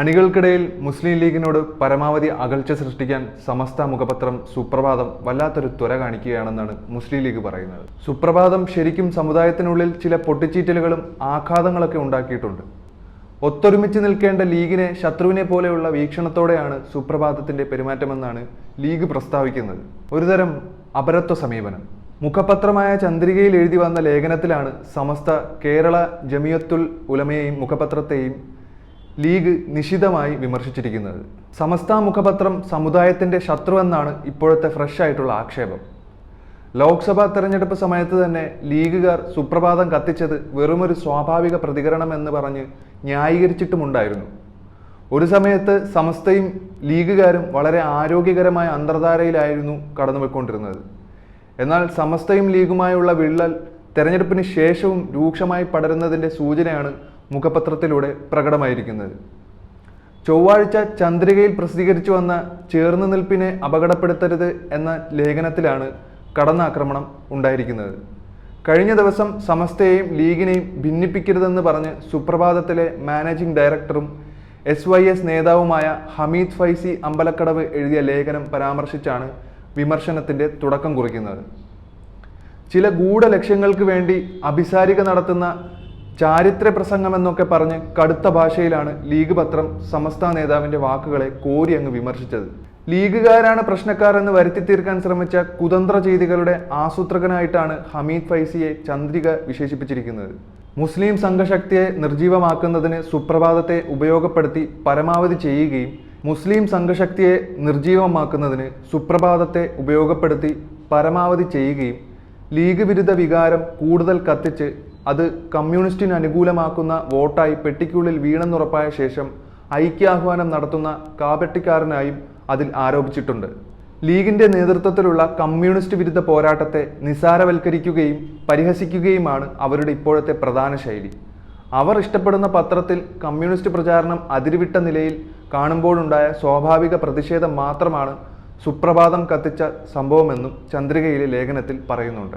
അണികൾക്കിടയിൽ മുസ്ലിം ലീഗിനോട് പരമാവധി അകൽച്ച സൃഷ്ടിക്കാൻ സമസ്ത മുഖപത്രം സുപ്രഭാതം വല്ലാത്തൊരു ത്വര കാണിക്കുകയാണെന്നാണ് മുസ്ലിം ലീഗ് പറയുന്നത്. സുപ്രഭാതം ശരിക്കും സമുദായത്തിനുള്ളിൽ ചില പൊട്ടിച്ചീറ്റലുകളും ആഘാതങ്ങളൊക്കെ ഉണ്ടാക്കിയിട്ടുണ്ട്. ഒത്തൊരുമിച്ച് നിൽക്കേണ്ട ലീഗിനെ ശത്രുവിനെ പോലെയുള്ള വീക്ഷണത്തോടെയാണ് സുപ്രഭാതത്തിന്റെ പെരുമാറ്റമെന്നാണ് ലീഗ് പ്രസ്താവിക്കുന്നത്. ഒരുതരം അപരത്വ സമീപനം. മുഖപത്രമായ ചന്ദ്രികയിൽ എഴുതി വന്ന ലേഖനത്തിലാണ് സമസ്ത കേരള ജമിയത്തുൽ ഉലമയെയും മുഖപത്രത്തെയും ലീഗ് നിശിതമായി വിമർശിച്ചിരിക്കുന്നത്. സമസ്ത മുഖപത്രം സമുദായത്തിന്റെ ശത്രു എന്നാണ് ഇപ്പോഴത്തെ ഫ്രഷ് ആയിട്ടുള്ള ആക്ഷേപം. ലോക്സഭാ തെരഞ്ഞെടുപ്പ് സമയത്ത് തന്നെ ലീഗുകാർ സുപ്രഭാതം കത്തിച്ചത് വെറുമൊരു സ്വാഭാവിക പ്രതികരണം എന്ന് പറഞ്ഞ് ന്യായീകരിച്ചിട്ടുമുണ്ടായിരുന്നു. ഒരു സമയത്ത് സമസ്തയും ലീഗുകാരും വളരെ ആരോഗ്യകരമായ അന്തർധാരയിലായിരുന്നു കടന്നുപോയിക്കൊണ്ടിരുന്നത്. എന്നാൽ സമസ്തയും ലീഗുമായുള്ള വിള്ളൽ തെരഞ്ഞെടുപ്പിന് ശേഷവും രൂക്ഷമായി പടരുന്നതിന്റെ സൂചനയാണ് മുഖപത്രത്തിലൂടെ പ്രകടമായിരിക്കുന്നത്. ചൊവ്വാഴ്ച ചന്ദ്രികയിൽ പ്രസിദ്ധീകരിച്ചു വന്ന ചേർന്ന് നിൽപ്പിനെ അപകടപ്പെടുത്തരുത് എന്ന ലേഖനത്തിലാണ് കടന്നാക്രമണം ഉണ്ടായിരിക്കുന്നത്. കഴിഞ്ഞ ദിവസം സമസ്തയെയും ലീഗിനെയും ഭിന്നിപ്പിക്കരുതെന്ന് പറഞ്ഞ് സുപ്രഭാതത്തിലെ മാനേജിംഗ് ഡയറക്ടറും എസ് വൈ എസ് നേതാവുമായ ഹമീദ് ഫൈസി അമ്പലക്കടവ് എഴുതിയ ലേഖനം പരാമർശിച്ചാണ് വിമർശനത്തിന്റെ തുടക്കം കുറിക്കുന്നത്. ചില ഗൂഢലക്ഷ്യങ്ങൾക്ക് വേണ്ടി അഭിസാരിക നടത്തുന്ന ചാരിത്ര പ്രസംഗം എന്നൊക്കെ പറഞ്ഞ് കടുത്ത ഭാഷയിലാണ് ലീഗ് പത്രം സമസ്ത നേതാവിന്റെ വാക്കുകളെ കോരി അങ്ങ് വിമർശിച്ചത്. ലീഗുകാരാണ് പ്രശ്നക്കാർ എന്ന് വരുത്തി തീർക്കാൻ ശ്രമിച്ച കുതന്ത്ര ചെയ്തികളുടെ ആസൂത്രകനായിട്ടാണ് ഹമീദ് ഫൈസിയെ ചന്ദ്രിക വിശേഷിപ്പിച്ചിരിക്കുന്നത്. മുസ്ലിം സംഘശക്തിയെ നിർജീവമാക്കുന്നതിന് സുപ്രഭാതത്തെ ഉപയോഗപ്പെടുത്തി പരമാവധി ചെയ്യുകയും മുസ്ലിം സംഘശക്തിയെ നിർജീവമാക്കുന്നതിന് സുപ്രഭാതത്തെ ഉപയോഗപ്പെടുത്തി പരമാവധി ചെയ്യുകയും ലീഗ് വിരുദ്ധ വികാരം കൂടുതൽ കത്തിച്ച് അത് കമ്മ്യൂണിസ്റ്റിന് അനുകൂലമാക്കുന്ന വോട്ടായി പെട്ടിക്കുള്ളിൽ വീണെന്നുറപ്പായ ശേഷം ഐക്യാഹ്വാനം നടത്തുന്ന കാപട്ടിക്കാരനായും അതിൽ ആരോപിച്ചിട്ടുണ്ട്. ലീഗിന്റെ നേതൃത്വത്തിലുള്ള കമ്മ്യൂണിസ്റ്റ് വിരുദ്ധ പോരാട്ടത്തെ നിസാരവൽക്കരിക്കുകയും പരിഹസിക്കുകയുമാണ് അവരുടെ ഇപ്പോഴത്തെ പ്രധാന ശൈലി. അവർ ഇഷ്ടപ്പെടുന്ന പത്രത്തിൽ കമ്മ്യൂണിസ്റ്റ് പ്രചാരണം അതിരുവിട്ട നിലയിൽ കാണുമ്പോഴുണ്ടായ സ്വാഭാവിക പ്രതിഷേധം മാത്രമാണ് സുപ്രഭാതം കത്തിച്ച സംഭവമെന്നും ചന്ദ്രികയിലെ ലേഖനത്തിൽ പറയുന്നുണ്ട്.